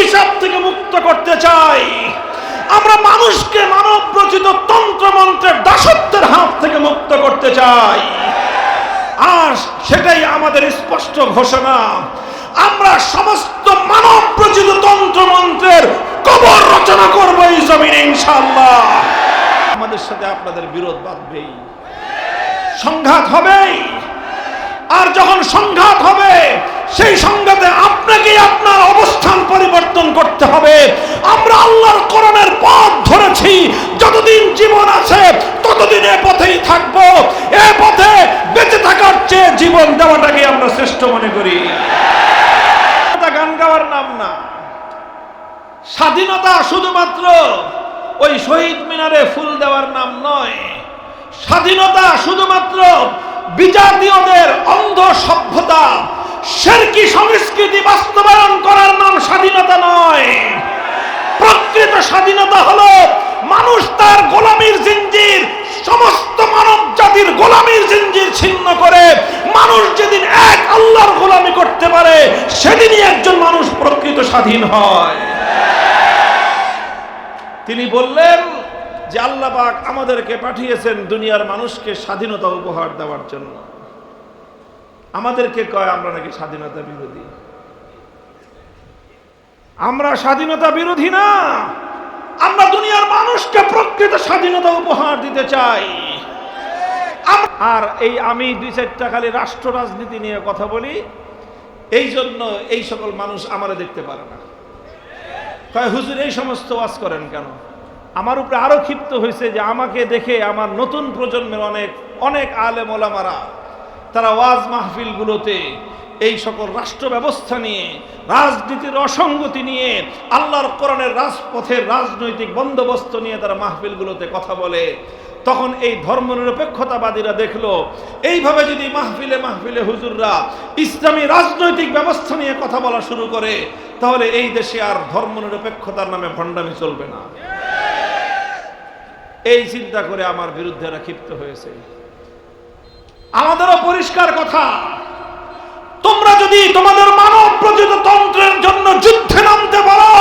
অভিশাপ থেকে মুক্ত করতে চাই। আমরা মানুষকে মানব রচিত তন্ত্রমন্ত্রের দাসত্বের হাত থেকে মুক্ত করতে চাই। আর সেটাই আমাদের স্পষ্ট ঘোষণা। আমরা সমস্ত মানব রচিত তন্ত্রমন্ত্রের কবর রচনা করব এই জমিনে, ইনশাআল্লাহ। আমাদের সাথে আপনাদের বিরোধ বাঁধবেই। সংঘাত হবেই। আর যখন সংঘাত হবে সেই সংঘাতে আপনাকেই আপনার অবস্থান পরিবর্তন করতে হবে। আমরা আল্লাহর করণের পথ ধরেছি। যতদিন জীবন আছে, ততদিন এ পথেই থাকব। এ পথে বেঁচে থাকার চেয়ে জীবন দেওয়াটাকে আমরা শ্রেষ্ঠ মনে করি। গান গাওয়ার নাম না। স্বাধীনতা শুধুমাত্র ওই শহীদ মিনারে ফুল দেওয়ার নাম নয়। স্বাধীনতা শুধুমাত্র বিজাতীয়দের অন্ধ সভ্যতা শেরকি সংস্কৃতি বাস্তবায়ন করার নাম স্বাধীনতা নয়। প্রকৃত স্বাধীনতা হলো মানুষ তার গোলামীর জিঞ্জির, সমস্ত মানব জাতির গোলামীর জিঞ্জির ছিন্ন করে মানুষ যেদিন এক আল্লাহর গোলামি করতে পারে, সেদিনই একজন মানুষ প্রকৃত স্বাধীন হয়। তিনি বললেন যে আল্লাহ পাক আমাদেরকে পাঠিয়েছেন দুনিয়ার মানুষকে স্বাধীনতা উপহার দেওয়ার জন্য। আমাদেরকে কয়, আমরা নাকি স্বাধীনতা বিরোধী? আমরা স্বাধীনতা বিরোধী না। আমরা দুনিয়ার মানুষকে প্রকৃত স্বাধীনতা উপহার দিতে চাই। আর এই আমি দুই চারটা খালি রাষ্ট্র রাজনীতি নিয়ে কথা বলি, এই জন্য এই সকল মানুষ আমারে দেখতে পারে না। কয়, হুজুর, এই সমস্ত ওয়াজ করেন কেন? আমার উপরে আরও ক্ষিপ্ত হয়েছে যে আমাকে দেখে আমার নতুন প্রজন্মের অনেক অনেক আলেম ওলামারা তারা ওয়াজ মাহফিলগুলোতে এই সকল রাষ্ট্র ব্যবস্থা নিয়ে, রাজনীতির অসঙ্গতি নিয়ে, আল্লাহর কোরআনের রাজপথের রাজনৈতিক বন্দোবস্ত নিয়ে তারা মাহফিলগুলোতে কথা বলে। তখন এই ধর্মনিরপেক্ষতাবাদীরা দেখল, এইভাবে যদি মাহফিলে মাহফিলে হুজুররা ইসলামী রাজনৈতিক ব্যবস্থা নিয়ে কথা বলা শুরু করে, তাহলে এই দেশে আর ধর্মনিরপেক্ষতার নামে ভণ্ডামি চলবে না। এই চিন্তা করে আমার বিরুদ্ধে এরা ক্ষিপ্ত হয়েছে। আমাদেরও পরিষ্কার কথা। তোমরা যদি তোমাদের মানব প্রচিত তন্ত্রের জন্য যুদ্ধে নামতে পারো,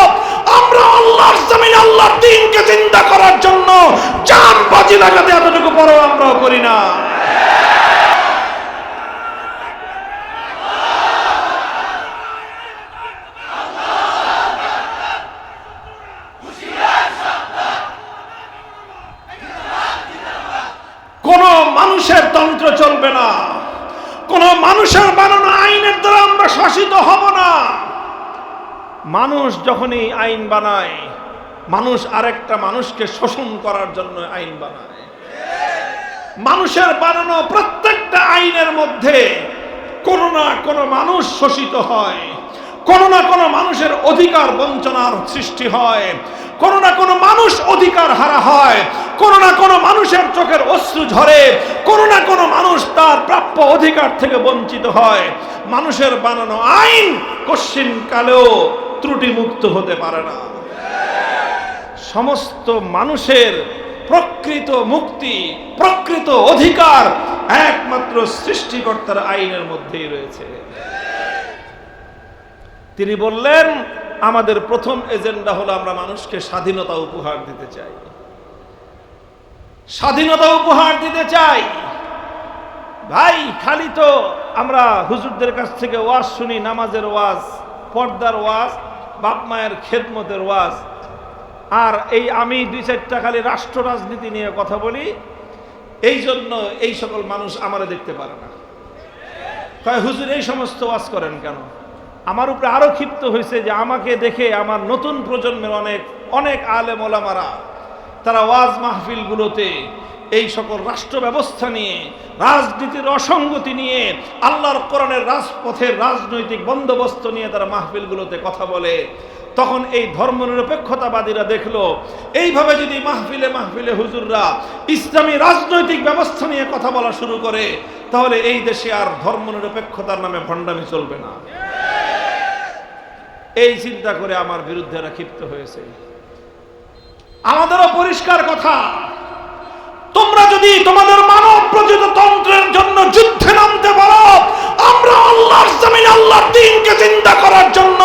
আমরা আল্লাহর জমিন আল্লাহর দিনকে চিন্তা করার জন্য চার বাজি লাগাতে এতটুকু পরো আমরাও করি না কোন মানুষের তন্ত্র চলবে না কোন মানুষের বানানো আইনের দ্বারা আমরা শাসিত হব না। মানুষ যখনই আইন বানায়, মানুষ আরেকটা মানুষকে শোষণ করার জন্য আইন বানায়। মানুষের বানানো প্রত্যেকটা আইনের মধ্যে কোনো না কোনো মানুষ শোষিত হয়, কোনো না কোনো মানুষের অধিকার বঞ্চনার সৃষ্টি হয়। কোনো না কোনো মানুষ অধিকার হারা হয়, কোনো না কোনো মানুষের চোখের অশ্রু ঝরে, কোনো না কোনো মানুষ তার প্রাপ্য অধিকার থেকে বঞ্চিত হয়। মানুষের বানানো আইন কশ্চিন কালেও ত্রুটি মুক্ত হতে পারে না। সমস্ত মানুষের প্রকৃত মুক্তি, প্রকৃত অধিকার একমাত্র সৃষ্টিকর্তার আইনের মধ্যেই রয়েছে। তিনি বললেন আমাদের প্রথম এজেন্ডা হলো আমরা মানুষকে স্বাধীনতা উপহার দিতে চাই। স্বাধীনতা উপহার দিতে চাই। ভাই, খালি তো আমরা হুজুরদের কাছ থেকে ওয়াজ শুনি, নামাজের ওয়াজ, পর্দার ওয়াজ, বাপ মায়ের খেদমতের ওয়াজ। আর এই আমি দুই চারটা খালি রাষ্ট্র রাজনীতি নিয়ে কথা বলি, এই জন্য এই সকল মানুষ আমারে দেখতে পারে না। কয় হুজুর এই সমস্ত ওয়াজ করেন কেন? আমার উপরে আরও ক্ষিপ্ত হয়েছে যে আমাকে দেখে আমার নতুন প্রজন্মের অনেক অনেক আলেম ওলামারা, তারা ওয়াজ মাহফিলগুলোতে এই সকল রাষ্ট্র ব্যবস্থা নিয়ে, রাজনীতির অসঙ্গতি নিয়ে, আল্লাহর কোরআনের রাজপথের রাজনৈতিক বন্দোবস্ত নিয়ে তারা মাহফিলগুলোতে কথা বলে। তখন এই ধর্মনিরপেক্ষতাবাদীরা দেখল, এইভাবে যদি মাহফিলে মাহফিলে হুজুররা ইসলামী রাজনৈতিক ব্যবস্থা নিয়ে কথা বলা শুরু করে, তাহলে এই দেশে আর ধর্মনিরপেক্ষতার নামে ভণ্ডামি চলবে না। এই চিন্তা করে আমার বিরুদ্ধে এরা ক্ষিপ্ত হয়েছে। আমাদেরও পরিষ্কার কথা। তোমরা যদি তোমাদের মানব প্রচিত তন্ত্রের জন্য যুদ্ধে নামতে পারো, আমরা আল্লাহর জমিন আল্লাহর দিনকে চিন্তা করার জন্য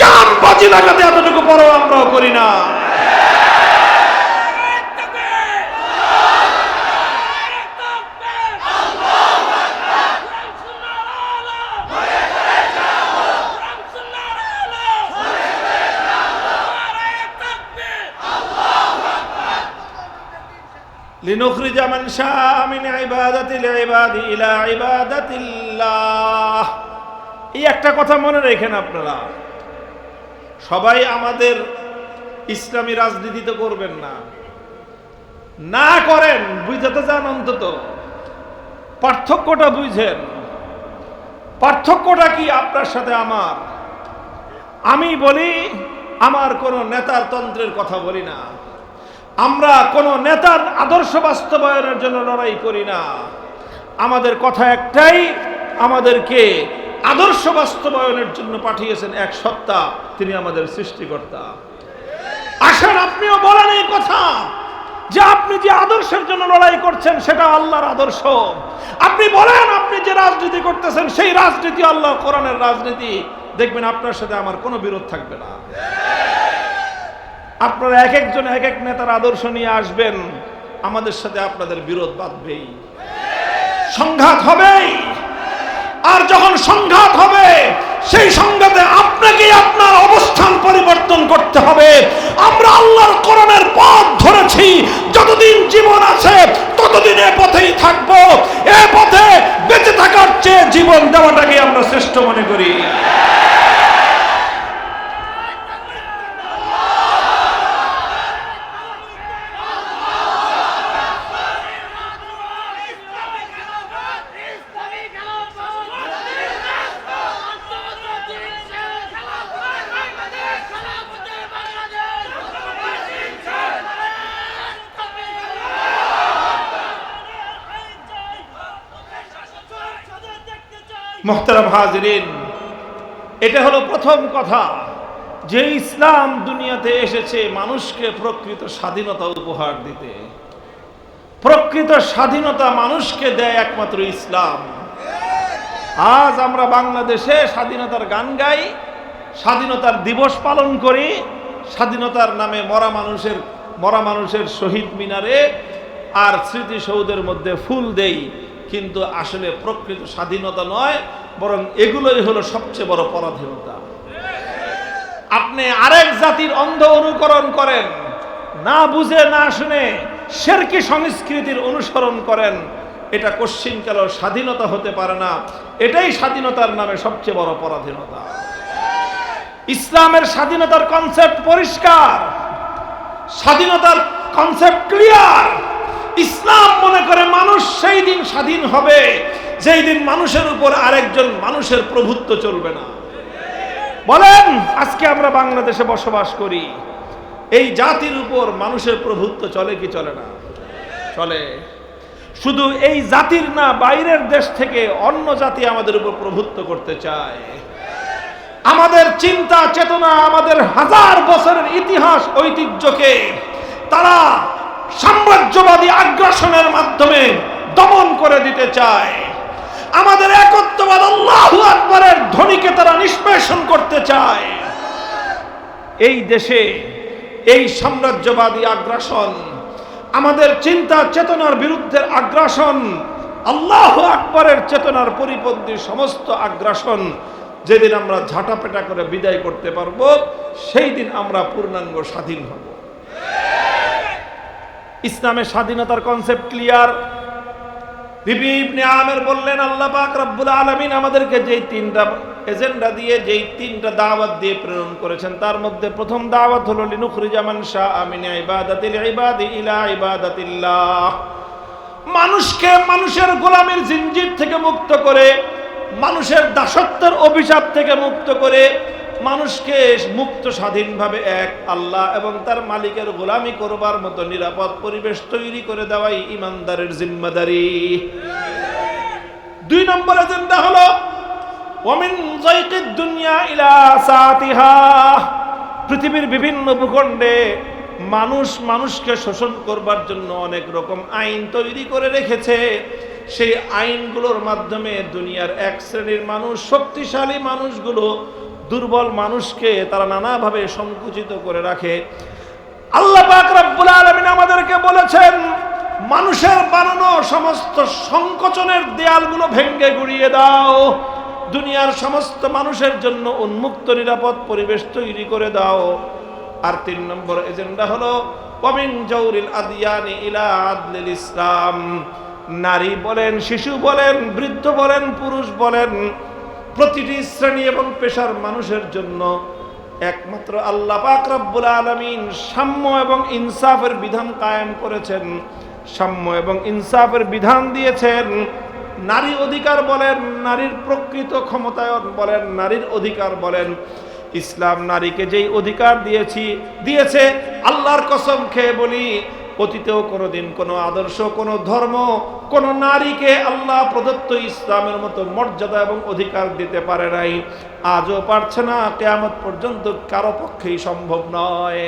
চান বাজি লাগাতে এতটুকু বড় আমরাও করি না। লিনুখরিজা মান শাআ মিন ইবাদাতিল ইবাদি ইলা ইবাদাতিল্লাহ। এই একটা কথা মনে রেখেন আপনারা। সবাই আমাদের ইসলামী রাজনীতি তো করবেন না। না করেন বুঝতে যান অন্তত। পার্থক্যটা বুঝেন। পার্থক্যটা কি আপনার সাথে আমার? আমি বলি, আমার কোনো নেতার তন্ত্রের কথা বলি না। আমরা কোনো নেতার আদর্শ বাস্তবায়নের জন্য লড়াই করি না। আমাদের কথা একটাই, আমাদেরকে আদর্শ বাস্তবায়নের জন্য পাঠিয়েছেন এক সত্তা, তিনি আমাদের সৃষ্টিকর্তা। আসেন, আপনিও বলেন এই কথা যে আপনি যে আদর্শের জন্য লড়াই করছেন, সেটা আল্লাহর আদর্শ। আপনি বলেন, আপনি যে রাজনীতি করতেছেন, সেই রাজনীতি আল্লাহ কোরআনের রাজনীতি। দেখবেন আপনার সাথে আমার কোনো বিরোধ থাকবে না। আপনারা এক একজন এক এক নেতার আদর্শ নিয়ে আসবেন, আমাদের সাথে আপনাদের বিরোধ বাঁধবেই। সংঘাত হবেই। আর যখন সংঘাত হবে, সেই সংঘাতে আপনাকে আপনার অবস্থান পরিবর্তন করতে হবে। আমরা আল্লাহর করণের পথ ধরেছি যতদিন জীবন আছে ততদিন এ পথেই থাকব এ পথে বেঁচে থাকার চেয়ে জীবন দেওয়াটাকে আমরা শ্রেষ্ঠ মনে করি মোহতারাম হাজরিন, এটা হলো প্রথম কথা। যে ইসলাম দুনিয়াতে এসেছে মানুষকে প্রকৃত স্বাধীনতা উপহার দিতে। প্রকৃত স্বাধীনতা মানুষকে দেয় একমাত্র ইসলাম। আজ আমরা বাংলাদেশে স্বাধীনতার গান গাই, স্বাধীনতার দিবস পালন করি, স্বাধীনতার নামে মরা মানুষের মরা মানুষের শহীদ মিনারে আর স্মৃতিসৌধের মধ্যে ফুল দেই। কিন্তু আসলে প্রকৃত স্বাধীনতা নয়, বরং এগুলোই হলো সবচেয়ে বড় পরাধীনতা। আপনি আরেক জাতির অন্ধ অনুকরণ করেন, না বুঝে, না শুনে শেরকি সংস্কৃতির অনুসরণ করেন, এটা কশ্চিনকালেও স্বাধীনতা হতে পারে না। এটাই স্বাধীনতার নামে সবচেয়ে বড় পরাধীনতা। ইসলামের স্বাধীনতার কনসেপ্ট পরিষ্কার, স্বাধীনতার কনসেপ্ট ক্লিয়ার ইসলাম মনে করে মানুষ সেই দিন স্বাধীন হবে, যেই দিন মানুষের উপর আরেকজন মানুষের প্রভুত্ব চলবে না। বলেন, আজকে আমরা বাংলাদেশে বসবাস করি। এই জাতির উপর মানুষের প্রভুত্ব চলে কি চলে না? চলে। শুধু এই জাতির না, বাইরের দেশ থেকে অন্য জাতি আমাদের উপর প্রভুত্ব করতে চায়। আমাদের চিন্তা, চেতনা, আমাদের হাজার বছরের ইতিহাস, ঐতিহ্যকে তারা সাম্রাজ্যবাদী আগ্রাসনের মাধ্যমে দমন করে দিতে চায়। আমাদের একত্ববাদ আল্লাহ আকবরের ধ্বনিকে তারা নিষ্পেষণ করতে চায়। এই দেশে এই সাম্রাজ্যবাদী আগ্রাসন, আমাদের চিন্তা চেতনার বিরুদ্ধে আগ্রাসন, আল্লাহ আকবরের চেতনার পরিপন্থী সমস্ত আগ্রাসন যেদিন আমরা ঝাঁটাপেটা করে বিদায় করতে পারব, সেই দিন আমরা পূর্ণাঙ্গ স্বাধীন হব। ইসলামের স্বাধীনতার কনসেপ্ট ক্লিয়ার আমের বললেন, আল্লাহ পাক রব্বুল আলামিন আমাদেরকে যেই তিনটা এজেন্ডা দিয়ে, যেই তিনটা দাওয়াত দিয়ে প্রেরণ করেছেন, তার মধ্যে প্রথম দাওয়াত হলো, লিনুখরিজা মান শাআ মিন ইবাদাতিল ইবাদি ইলা ইবাদাতিল্লাহ। মানুষকে মানুষের গোলামের জিঞ্জির থেকে মুক্ত করে, মানুষের দাসত্বের অভিশাপ থেকে মুক্ত করে মানুষকে মুক্ত স্বাধীনভাবে এক আল্লাহ এবং তার মালিকের গোলামি করবার মতো নিরাপদ পরিবেশ তৈরি করে দেওয়াই ইমানদারের জিম্মাদারি। দুই নম্বর এজেন্ডা হলো ওমিন জয়কিদ দুনিয়া ইলা সাতিহা। পৃথিবীর বিভিন্ন ভূখণ্ডে মানুষ মানুষকে শোষণ করবার জন্য অনেক রকম আইন তৈরি করে রেখেছে। সেই আইনগুলোর মাধ্যমে দুনিয়ার এক শ্রেণির মানুষ, শক্তিশালী মানুষগুলো দুর্বল মানুষকে তারা নানাভাবে সংকুচিত করে রাখে। আল্লাহ পাক আলামিন আমাদেরকে বলেছেন, মানুষের বানানো সমস্ত সংকোচনের দেয়ালগুলো ভেঙ্গে গুড়িয়ে দাও। দুনিয়ার সমস্ত মানুষের জন্য উন্মুক্ত নিরাপদ পরিবেশ তৈরি করে দাও। আর তিন নম্বর এজেন্ডা হলো কমিং জৌরিল আদিয়ানি ইলা আদলিল ইসলাম। নারী বলেন, শিশু বলেন, বৃদ্ধ বলেন, পুরুষ বলেন প্রতিটি শ্রেণি এবং পেশার মানুষের জন্য একমাত্র আল্লাহ পাক আলামিন সাম্য এবং ইনসাফের বিধান কায়েম করেছেন। সাম্য এবং ইনসাফের বিধান দিয়েছেন। নারী অধিকার বলেন, নারীর প্রকৃত ক্ষমতায়ন বলেন, নারীর অধিকার বলেন। ইসলাম নারীকে যেই অধিকার দিয়েছি, দিয়েছে, আল্লাহর কসম খেয়ে বলি অতীতেও কোনোদিন কোনো আদর্শ, কোনো ধর্ম, কোনো নারীকে আল্লাহ প্রদত্ত ইসলামের মতো মর্যাদা এবং অধিকার দিতে পারে নাই। আজও পারছে না, কেয়ামত পর্যন্ত কারও পক্ষেই সম্ভব নয়।